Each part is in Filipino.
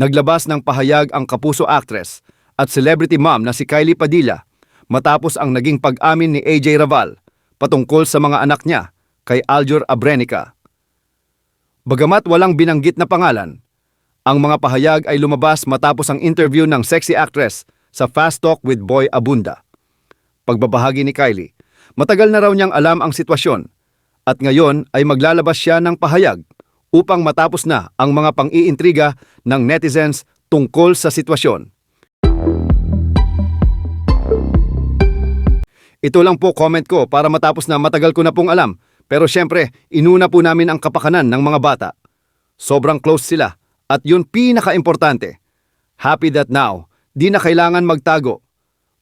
Naglabas ng pahayag ang kapuso actress at celebrity mom na si Kylie Padilla matapos ang naging pag-amin ni AJ Raval patungkol sa mga anak niya kay Aljur Abrenica. Bagamat walang binanggit na pangalan, ang mga pahayag ay lumabas matapos ang interview ng sexy actress sa Fast Talk with Boy Abunda. Pagbabahagi ni Kylie, matagal na raw niyang alam ang sitwasyon at ngayon ay maglalabas siya ng pahayag upang matapos na ang mga pang-iintriga ng netizens tungkol sa sitwasyon. Ito lang po comment ko para matapos na matagal ko na pong alam. Pero syempre, inuna po namin ang kapakanan ng mga bata. Sobrang close sila at yun pinaka-importante. Happy that now, di na kailangan magtago.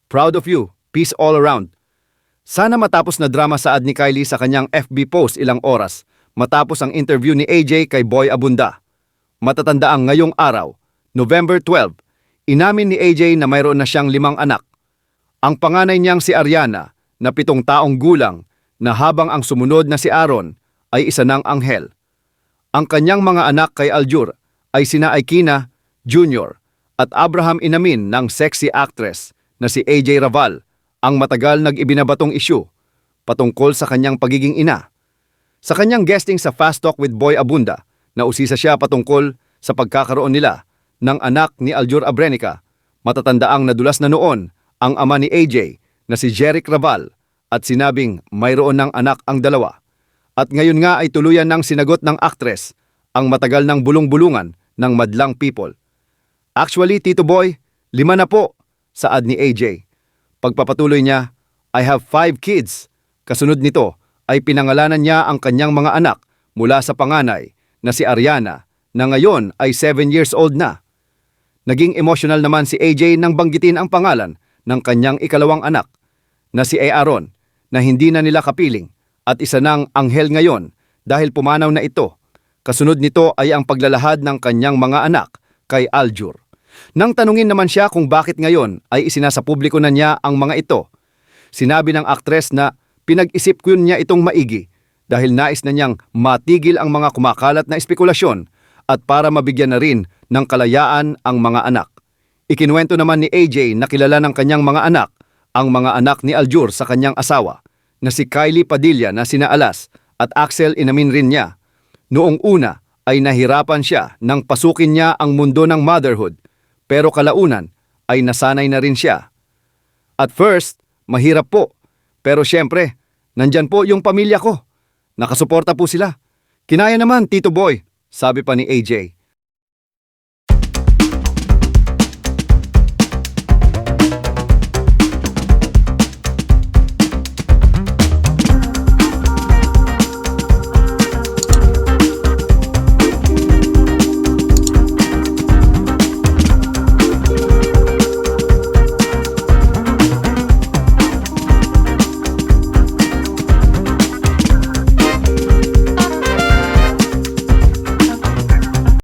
Proud of you, peace all around. Sana matapos na drama saad ni Kylie sa kanyang FB post ilang oras matapos ang interview ni AJ kay Boy Abunda. Matatanda ang ngayong araw, November 12, inamin ni AJ na mayroon na siyang limang anak. Ang panganay niyang si Ariana na pitong taong gulang na habang ang sumunod na si Aaron ay isa ng anghel. Ang kanyang mga anak kay Aljur ay sina Aikina Jr. at Abraham Inamin ng sexy actress na si AJ Raval ang matagal nag-ibinabatong isyu patungkol sa kanyang pagiging ina. Sa kanyang guesting sa Fast Talk with Boy Abunda, nausisa siya patungkol sa pagkakaroon nila ng anak ni Aljur Abrenica. Matatandaang nadulas na noon ang ama ni AJ na si Jeric Raval at sinabing mayroon ng anak ang dalawa. At ngayon nga ay tuluyan ng sinagot ng aktres ang matagal ng bulong-bulungan ng madlang people. Actually, Tito Boy, lima na po, saad ni AJ. Pagpapatuloy niya, I have five kids. Kasunod nito ay pinangalanan niya ang kanyang mga anak mula sa panganay na si Ariana na ngayon ay 7 years old na. Naging emotional naman si AJ nang banggitin ang pangalan ng kanyang ikalawang anak na si Aaron na hindi na nila kapiling at isa ng anghel ngayon dahil pumanaw na ito. Kasunod nito ay ang paglalahad ng kanyang mga anak kay Aljur. Nang tanungin naman siya kung bakit ngayon ay isinasa publiko na niya ang mga ito, sinabi ng aktres na pinag-isip ko niya itong maigi dahil nais na niyang matigil ang mga kumakalat na espekulasyon at para mabigyan na rin ng kalayaan ang mga anak. Ikinuwento naman ni AJ na kilala ng kanyang mga anak ang mga anak ni Aljur sa kanyang asawa na si Kylie Padilla na sinaalas at Axel inamin rin niya. Noong una ay nahirapan siya nang pasukin niya ang mundo ng motherhood pero kalaunan ay nasanay na rin siya. At first, mahirap po. Pero syempre, nandyan po yung pamilya ko. Nakasuporta po sila. Kinaya naman, Tito Boy, sabi pa ni AJ.